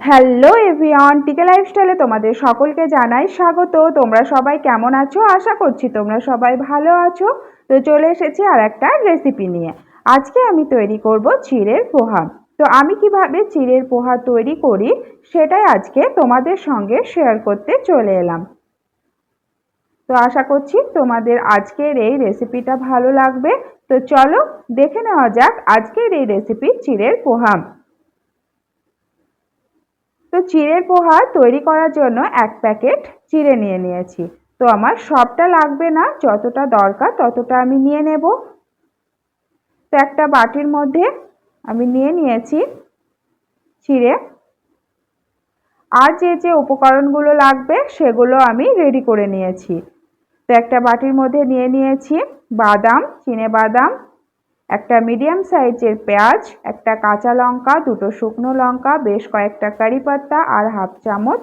Hello everyone, টিকে লাইফস্টাইলে তোমাদের সকলকে জানাই স্বাগত। তোমরা সবাই কেমন আছো? আশা করছি তোমরা সবাই ভালো আছো। তো চলে এসেছি আর একটা রেসিপি নিয়ে। আজকে আমি তৈরি করব চিড়ের পোহা। তো আমি কীভাবে চিড়ের পোহা তৈরি করি, সেটাই আজকে তোমাদের সঙ্গে শেয়ার করতে চলে এলাম। তো আশা করছি তোমাদের আজকের এই রেসিপিটা ভালো লাগবে। তো চলো দেখে নেওয়া যাক আজকের এই রেসিপি চিড়ের পোহা। তো চিড়ের পোহা তৈরি করার জন্য এক প্যাকেট চিড়ে নিয়ে নিয়েছি। তো আমার সবটা লাগবে না, যতটা দরকার ততটা আমি নিয়ে নেব। তো একটা বাটির মধ্যে আমি নিয়ে নিয়েছি চিড়ে। আর যে যে উপকরণগুলো লাগবে সেগুলো আমি রেডি করে নিয়েছি। তো একটা বাটির মধ্যে নিয়ে নিয়েছি বাদাম, চিনে বাদাম একটা মিডিয়াম সাইজের পেঁয়াজ, একটা কাঁচা লঙ্কা, দুটো শুকনো লঙ্কা, বেশ কয়েকটা কারি পাতা আর হাফ চামচ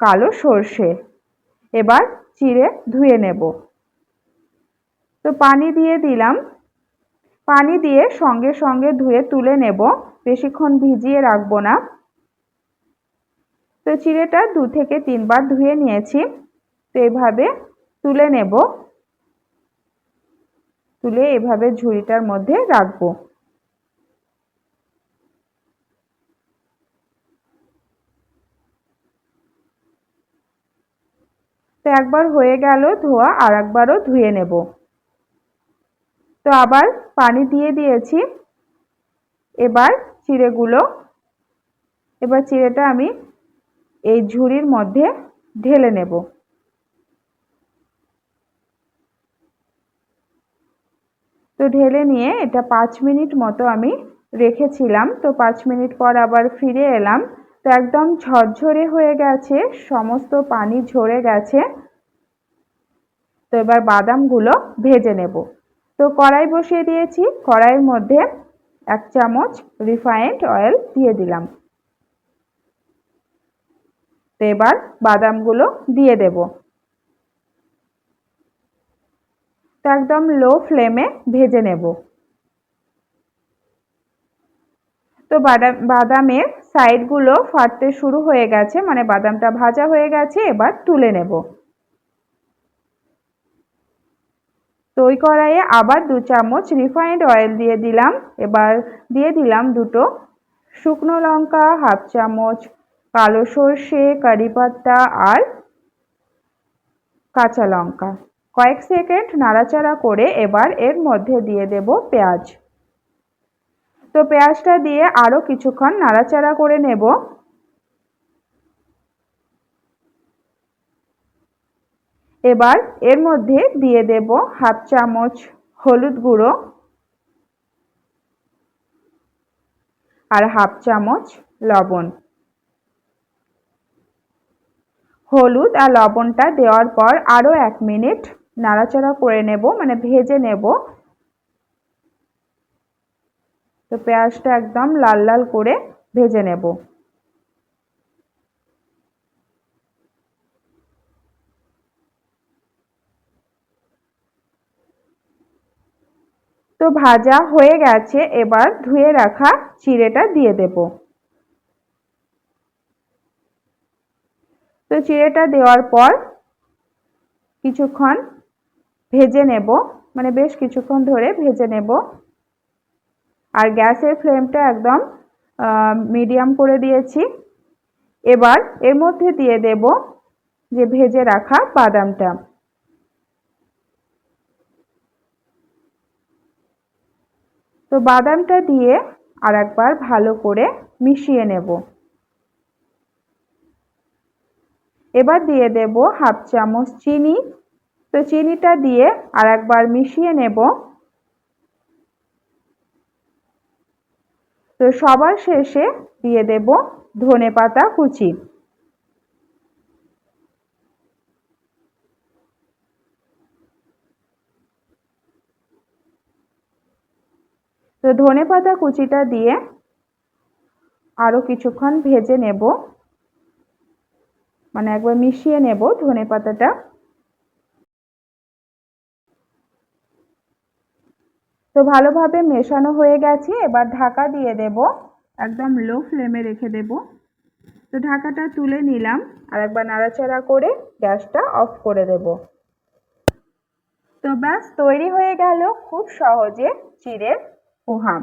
কালো সর্ষে। এবার চিড়ে ধুয়ে নেব। তো পানি দিয়ে দিলাম। পানি দিয়ে সঙ্গে সঙ্গে ধুয়ে তুলে নেব। বেশিক্ষণ ভিজিয়ে রাখব না। তো চিড়েটা দু থেকে তিনবার ধুয়ে নিয়েছি। তো এভাবে তুলে নেব। তুলে এভাবে ঝুড়িটার মধ্যে রাখব। তো একবার হয়ে গেল ধোয়া আর একবারও ধুয়ে নেব। তো আবার পানি দিয়ে দিয়েছি। এবার চিড়েগুলো, এবার চিড়েটা আমি এই ঝুড়ির মধ্যে ঢেলে নেব। তো ঢেলে নিয়ে এটা পাঁচ মিনিট মতো আমি রেখেছিলাম। তো পাঁচ মিনিট পর আবার ফিরে এলাম। তো একদম ঝরঝরে হয়ে গেছে, সমস্ত পানি ঝরে গেছে। তো এবার বাদামগুলো ভেজে নেব। তো কড়াই বসিয়ে দিয়েছি। কড়াইয়ের মধ্যে এক চামচ রিফাইন্ড অয়েল দিয়ে দিলাম। তো এবার বাদামগুলো দিয়ে দেবো। তো একদম লো ফ্লেমে ভেজে নেব। তো বাদাম, বাদামের সাইডগুলো ফাটতে শুরু হয়ে গেছে মানে বাদামটা ভাজা হয়ে গেছে, এবার তুলে নেব। তো ওই কড়াইয়ে আবার দু চামচ রিফাইন্ড অয়েল দিয়ে দিলাম, এবার দিয়ে দিলাম দুটো শুকনো লঙ্কা, হাফ চামচ কালো সর্ষে, কারি পাতা আর কাঁচা লঙ্কা। কয়েক সেকেন্ড নাড়াচাড়া করে এবার এর মধ্যে দিয়ে দেব পেঁয়াজ। তো পেঁয়াজটা দিয়ে আরও কিছুক্ষণ নাড়াচাড়া করে নেব। এবার এর মধ্যে দিয়ে দেব হাফ চামচ হলুদ গুঁড়ো আর হাফ চামচ লবণ। হলুদ আর লবণটা দেওয়ার পর আরও এক মিনিট নাড়াচাড়া করে নেব মানে ভেজে নেব। তো পেঁয়াজটা একদম লাল লাল করে ভেজে নেব। তো ভাজা হয়ে গেছে, এবার ধুয়ে রাখা চিড়েটা দিয়ে দেব। তো চিড়েটা দেওয়ার পর কিছুক্ষণ ভেজে নেব মানে বেশ কিছুক্ষণ ধরে ভেজে নেব। আর গ্যাসের ফ্লেমটা একদম মিডিয়াম করে দিয়েছি। এবার এর মধ্যে দিয়ে দেব যে ভেজে রাখা বাদামটা। তো বাদামটা দিয়ে আর একবার ভালো করে মিশিয়ে নেব। এবার দিয়ে দেব হাফ চামচ চিনি। তো চিনিটা দিয়ে আর একবার মিশিয়ে নেব। তো সবার শেষে দিয়ে দেব ধনে পাতা কুচি। তো ধনে পাতা কুচিটা দিয়ে আরও কিছুক্ষণ ভেজে নেব। মানে একবার মিশিয়ে নেব ধনে পাতাটা। তো ভালোভাবে মেশানো হয়ে গেছে, এবার ঢাকা দিয়ে দেব। একদম লো ফ্লেমে রেখে দেব। তো ঢাকাটা তুলে নিলাম, আর একবার নাড়াচাড়া করে গ্যাসটা অফ করে দেব। তো ব্যাস, তৈরি হয়ে গেল খুব সহজে চিড়ের পোহা।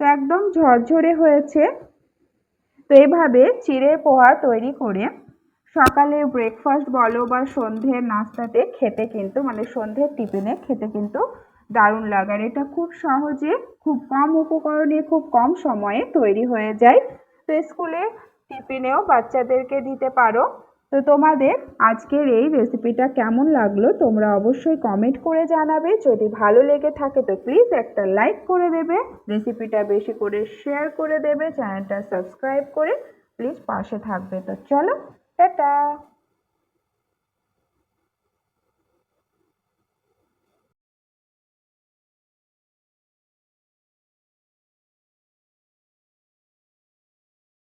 তো একদম ঝরঝরে হয়েছে। তো এভাবে চিড়ের পোহা তৈরি করে সকালে ব্রেকফাস্ট বলো বা সন্ধ্যের নাস্তাতে খেতে কিন্তু মানে সন্ধ্যের টিফিনে খেতে কিন্তু দারুণ লাগার। এটা খুব সহজে, খুব কম উপকরণে, খুব কম সময়ে তৈরি হয়ে যায়। তো স্কুলে টিফিনেও বাচ্চাদেরকে দিতে পারো। তো তোমাদের আজকের এই রেসিপিটা কেমন লাগল তোমরা অবশ্যই কমেন্ট করে জানাবে। যদি ভালো লেগে থাকে তো প্লিজ একটা লাইক করে দেবে। রেসিপিটা বেশি করে শেয়ার করে দেবে। চ্যানেলটা সাবস্ক্রাইব করে প্লিজ পাশে থাকবে। তো চলো, টাটা!